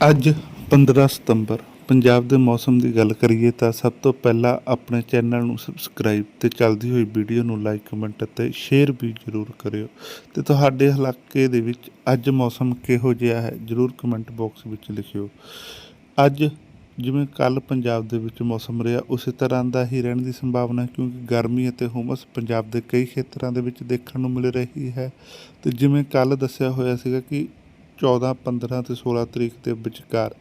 ਅੱਜ 15 ਸਤੰਬਰ, ਪੰਜਾਬ ਦੇ ਮੌਸਮ ਦੀ ਗੱਲ ਕਰੀਏ ਤਾਂ ਸਭ ਤੋਂ ਪਹਿਲਾਂ ਆਪਣੇ ਚੈਨਲ ਨੂੰ ਸਬਸਕ੍ਰਾਈਬ ਤੇ ਚੱਲਦੀ ਹੋਈ ਵੀਡੀਓ ਨੂੰ ਲਾਈਕ, ਕਮੈਂਟ ਅਤੇ ਸ਼ੇਅਰ ਵੀ ਜ਼ਰੂਰ ਕਰਿਓ। ਤੇ ਤੁਹਾਡੇ ਇਲਾਕੇ ਦੇ ਵਿੱਚ ਅੱਜ ਮੌਸਮ ਕਿਹੋ ਜਿਹਾ ਹੈ, ਜ਼ਰੂਰ ਕਮੈਂਟ ਬਾਕਸ ਵਿੱਚ ਲਿਖਿਓ। ਅੱਜ ਜਿਵੇਂ ਕੱਲ ਪੰਜਾਬ ਦੇ ਵਿੱਚ ਮੌਸਮ ਰਿਹਾ, ਉਸੇ ਤਰ੍ਹਾਂ ਦਾ ਹੀ ਰਹਿਣ ਦੀ ਸੰਭਾਵਨਾ ਹੈ, ਕਿਉਂਕਿ ਗਰਮੀ ਅਤੇ ਹੁਮਸ ਪੰਜਾਬ ਦੇ ਕਈ ਖੇਤਰਾਂ ਦੇ ਵਿੱਚ ਦੇਖਣ ਨੂੰ ਮਿਲ ਰਹੀ ਹੈ। ਤੇ ਜਿਵੇਂ ਕੱਲ ਦੱਸਿਆ ਹੋਇਆ ਸੀਗਾ ਕਿ 14 15 ਤੇ 16 ਤਰੀਕ ਦੇ ਵਿਚਕਾਰ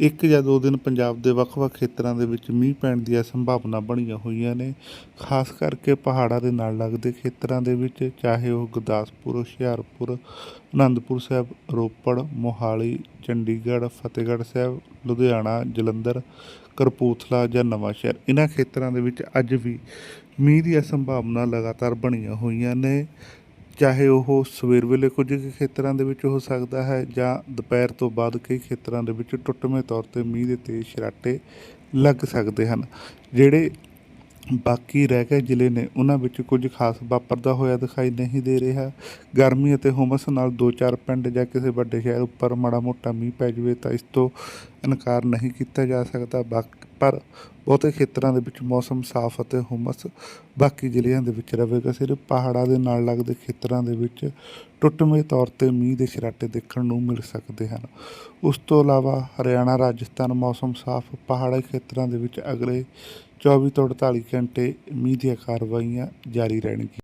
ਇੱਕ ਜਾਂ ਦੋ ਦਿਨ ਪੰਜਾਬ ਦੇ ਵੱਖ-ਵੱਖ ਖੇਤਰਾਂ ਦੇ ਵਿੱਚ ਮੀਂਹ ਪੈਣ ਦੀਆਂ ਸੰਭਾਵਨਾ ਬਣੀਆਂ ਹੋਈਆਂ ਨੇ। ਖਾਸ ਕਰਕੇ ਪਹਾੜਾਂ ਦੇ ਨਾਲ ਲੱਗਦੇ ਖੇਤਰਾਂ ਦੇ ਵਿੱਚ, ਚਾਹੇ ਉਹ ਗੁਰਦਾਸਪੁਰ, ਹੁਸ਼ਿਆਰਪੁਰ, ਅਨੰਦਪੁਰ ਸਾਹਿਬ, ਰੋਪੜ, ਮੋਹਾਲੀ, ਚੰਡੀਗੜ੍ਹ, ਫਤਿਹਗੜ੍ਹ ਸਾਹਿਬ, ਲੁਧਿਆਣਾ, ਜਲੰਧਰ ਕਰਪੂਥਲਾ ਜਾਂ ਨਵਾਂਸ਼ਹਿਰ ਇਹਨਾਂ ਖੇਤਰਾਂ ਦੇ ਵਿੱਚ ਅੱਜ ਵੀ ਮੀਂਹ ਦੀਆਂ ਸੰਭਾਵਨਾ ਲਗਾਤਾਰ ਬਣੀਆਂ ਹੋਈਆਂ ਨੇ। ਚਾਹੇ ਉਹ ਸਵੇਰ ਵੇਲੇ ਕੁਝ ਖੇਤਰਾਂ ਦੇ ਵਿੱਚ ਹੋ ਸਕਦਾ ਹੈ ਜਾਂ ਦੁਪਹਿਰ ਤੋਂ ਬਾਅਦ ਕਈ ਖੇਤਰਾਂ ਦੇ ਵਿੱਚ ਟੁੱਟਵੇਂ ਤੌਰ ਤੇ ਮੀਂਹ ਦੇ ਤੇਜ਼ ਛਰਾਟੇ ਲੱਗ ਸਕਦੇ ਹਨ। ਜਿਹੜੇ ਬਾਕੀ ਰਹਿ ਗਏ ਜ਼ਿਲ੍ਹੇ ਨੇ, ਉਹਨਾਂ ਵਿੱਚ ਕੁਝ ਖਾਸ ਵਾਪਰਦਾ ਹੋਇਆ ਦਿਖਾਈ ਨਹੀਂ ਦੇ ਰਿਹਾ। ਗਰਮੀ ਅਤੇ ਹੁਮਸ ਨਾਲ ਦੋ ਚਾਰ ਪਿੰਡ ਜਾਂ ਕਿਸੇ ਵੱਡੇ ਸ਼ਹਿਰ ਉੱਪਰ ਮਾੜਾ ਮੋਟਾ ਮੀਂਹ ਪੈ ਜਾਵੇ ਤਾਂ ਇਸ ਤੋਂ ਇਨਕਾਰ ਨਹੀਂ ਕੀਤਾ ਜਾ ਸਕਦਾ। ਬਾਕ- ਪਰ ਬਹੁਤੇ ਖੇਤਰਾਂ ਦੇ ਵਿੱਚ ਮੌਸਮ ਸਾਫ਼ ਅਤੇ ਹੁਮਸ ਬਾਕੀ ਜ਼ਿਲ੍ਹਿਆਂ ਦੇ ਵਿੱਚ ਰਹੇਗਾ। ਸਿਰਫ ਪਹਾੜਾਂ ਦੇ ਨਾਲ ਲੱਗਦੇ ਖੇਤਰਾਂ ਦੇ ਵਿੱਚ ਟੁੱਟਵੇਂ ਤੌਰ ਤੇ ਮੀਂਹ ਦੇ ਛਰਾਟੇ ਦੇਖਣ ਨੂੰ ਮਿਲ ਸਕਦੇ ਹਨ। ਉਸ ਤੋਂ ਇਲਾਵਾ ਹਰਿਆਣਾ, ਰਾਜਸਥਾਨ ਮੌਸਮ ਸਾਫ਼, ਪਹਾੜੀ ਖੇਤਰਾਂ ਦੇ ਵਿੱਚ ਅਗਲੇ 24 ਤੋਂ 48 ਘੰਟੇ ਮੀਂਹ ਦੀਆਂ ਕਾਰਵਾਈਆਂ ਜਾਰੀ ਰਹਿਣਗੀਆਂ।